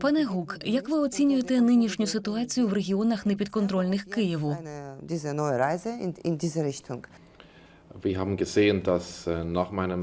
Пане Гук, як ви оцінюєте нинішню ситуацію в регіонах непідконтрольних Києву?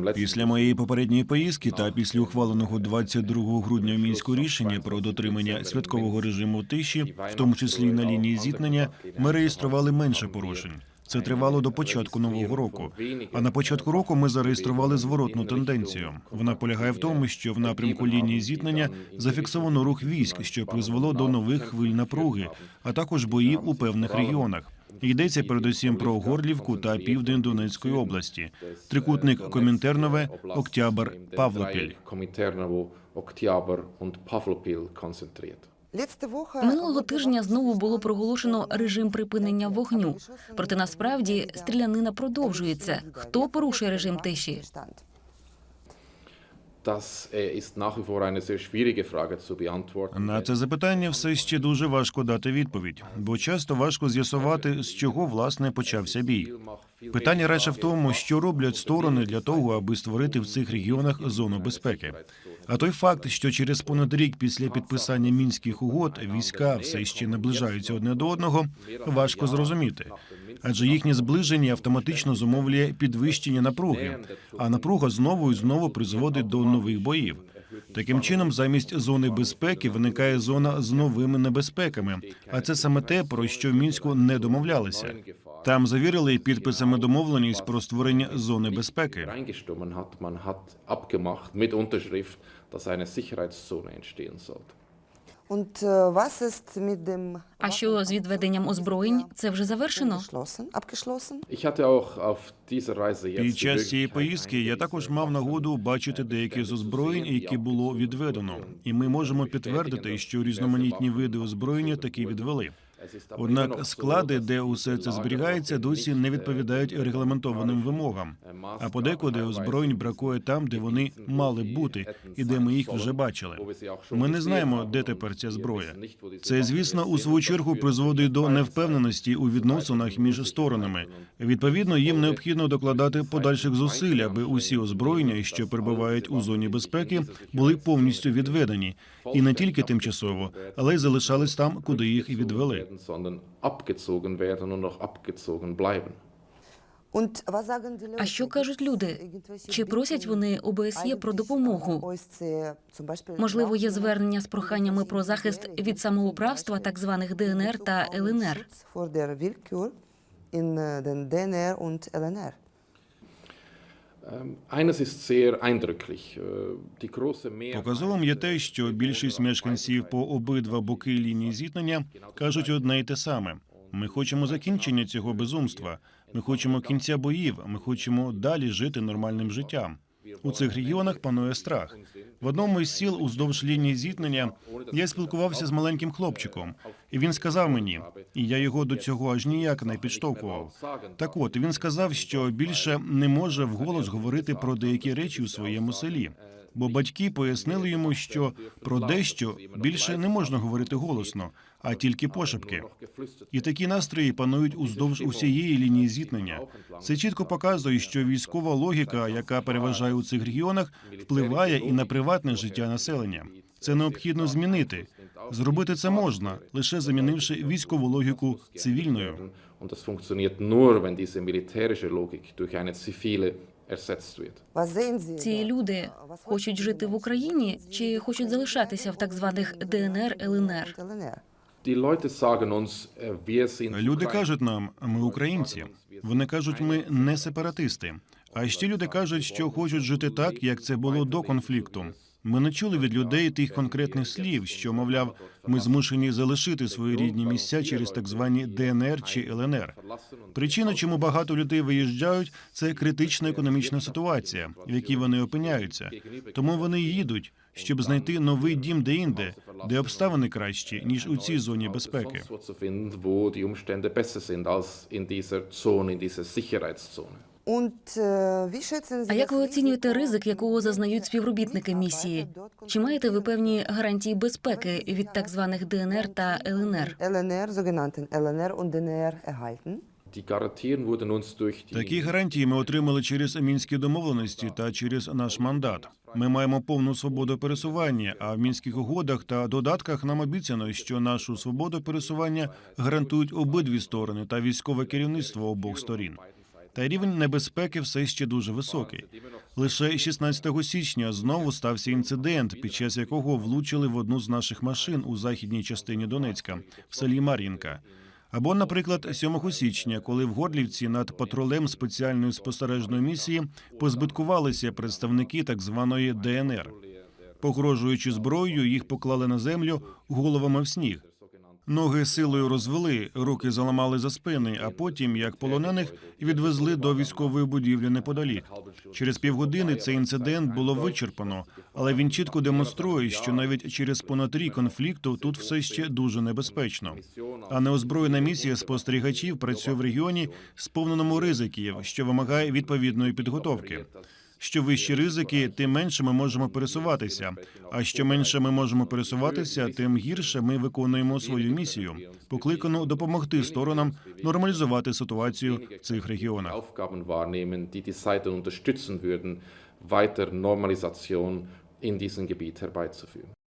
letzten Після моєї попередньої поїздки та після ухваленого 22 грудня в мінську рішення про дотримання святкового режиму тиші, в тому числі на лінії зіткнення, ми реєстрували менше порушень. Це тривало до початку нового року. А на початку року ми зареєстрували зворотну тенденцію. Вона полягає в тому, що в напрямку лінії зіткнення зафіксовано рух військ, що призвело до нових хвиль напруги, а також боїв у певних регіонах. Йдеться передусім про Горлівку та південь Донецької області. Трикутник Комінтернове, Октябр, Павлопіль. Pavlopil konzentriert. Letzte Woche Минулого тижня знову було проголошено режим припинення вогню. Проте насправді стрілянина продовжується. Хто порушує режим тиші? На це запитання все ще дуже важко дати відповідь, бо часто важко з'ясувати, з чого власне почався бій. Питання радше в тому, що роблять сторони для того, аби створити в цих регіонах зону безпеки. А той факт, що через понад рік після підписання мінських угод війська все ще наближаються одне до одного, важко зрозуміти. Адже їхнє зближення автоматично зумовлює підвищення напруги, а напруга знову і знову призводить до нових боїв. Таким чином, замість зони безпеки виникає зона з новими небезпеками. А це саме те, про що в мінську не домовлялися. Там завірили підписами домовленість про створення зони безпеки. Sicherheitszone entstehen sollte. А що з відведенням озброєнь? Це вже завершено? Під час цієї поїздки я також мав нагоду бачити деякі з озброєнь, які було відведено, і ми можемо підтвердити, що різноманітні види озброєння таки відвели. Однак склади, де усе це зберігається, досі не відповідають регламентованим вимогам. А подекуди озброєнь бракує там, де вони мали бути, і де ми їх вже бачили. Ми не знаємо, де тепер ця зброя. Це, звісно, у свою чергу призводить до невпевненості у відносинах між сторонами. Відповідно, їм необхідно докладати подальших зусиль, аби усі озброєння, що перебувають у зоні безпеки, були повністю відведені, і не тільки тимчасово, але й залишались там, куди їх і відвели. Werden, sondern abgezogen werden und noch abgezogen bleiben. А що кажуть люди? Чи просять вони ОБСЄ про допомогу? Можливо, є звернення з проханнями про захист від самоуправства так званих ДНР та ЛНР. Показовим є те, що більшість мешканців по обидва боки лінії зіткнення кажуть одне й те саме: ми хочемо закінчення цього безумства. Ми хочемо кінця боїв. Ми хочемо далі жити нормальним життям. У цих регіонах панує страх. В одному із сіл уздовж лінії зіткнення я спілкувався з маленьким хлопчиком, і він сказав мені, і я його до цього аж ніяк не підштовхував. Так от він сказав, що більше не може вголос говорити про деякі речі у своєму селі. Бо батьки пояснили йому, що про дещо більше не можна говорити голосно, а тільки пошепки. І такі настрої панують уздовж усієї лінії зіткнення. Це чітко показує, що військова логіка, яка переважає у цих регіонах, впливає і на приватне життя населення. Це необхідно змінити. Зробити це можна, лише замінивши військову логіку цивільною. Ці люди хочуть жити в Україні чи хочуть залишатися в так званих ДНР ЛНР? Люди кажуть нам, ми українці. Вони кажуть, ми не сепаратисти. А ще люди кажуть, що хочуть жити так, як це було до конфлікту. Ми не чули від людей тих конкретних слів, що мовляв, ми змушені залишити свої рідні місця через так звані ДНР чи ЛНР. Причина, чому багато людей виїжджають, це критична економічна ситуація, в якій вони опиняються. Тому вони їдуть, щоб знайти новий дім де-інде, де обставини кращі ніж у цій зоні безпеки. Sie А як ви оцінюєте ризик, якого зазнають співробітники місії? Чи маєте ви певні гарантії безпеки від так званих ДНР та ЛНР? LNR, sogenannten LNR und DNR erhalten? Такі гарантії ми отримали через мінські домовленості та через наш мандат. Ми маємо повну свободу пересування. А в мінських угодах та додатках нам обіцяно, що нашу свободу пересування гарантують обидві сторони та військове керівництво обох сторін. Та рівень небезпеки все ще дуже високий. Лише 16 січня знову стався інцидент, під час якого влучили в одну з наших машин у західній частині Донецька в селі Мар'їнка. Або, наприклад, 7 січня, коли в Горлівці над патрулем спеціальної спостережної місії позбиткувалися представники так званої ДНР. Погрожуючи зброєю, їх поклали на землю головами в сніг. Ноги силою розвели, руки заламали за спини, а потім, як полонених, відвезли до військової будівлі неподалік. Через півгодини цей інцидент було вичерпано, але він чітко демонструє, що навіть через понад рік конфлікту тут все ще дуже небезпечно. А неозброєна місія спостерігачів працює в регіоні, сповненому ризиків, що вимагає відповідної підготовки. Що вищі ризики, тим менше ми можемо пересуватися. А що менше ми можемо пересуватися, тим гірше ми виконуємо свою місію, покликану допомогти сторонам нормалізувати ситуацію в цих регіонах. Weiter Normalisation in diesem Gebiet herbeizuführen.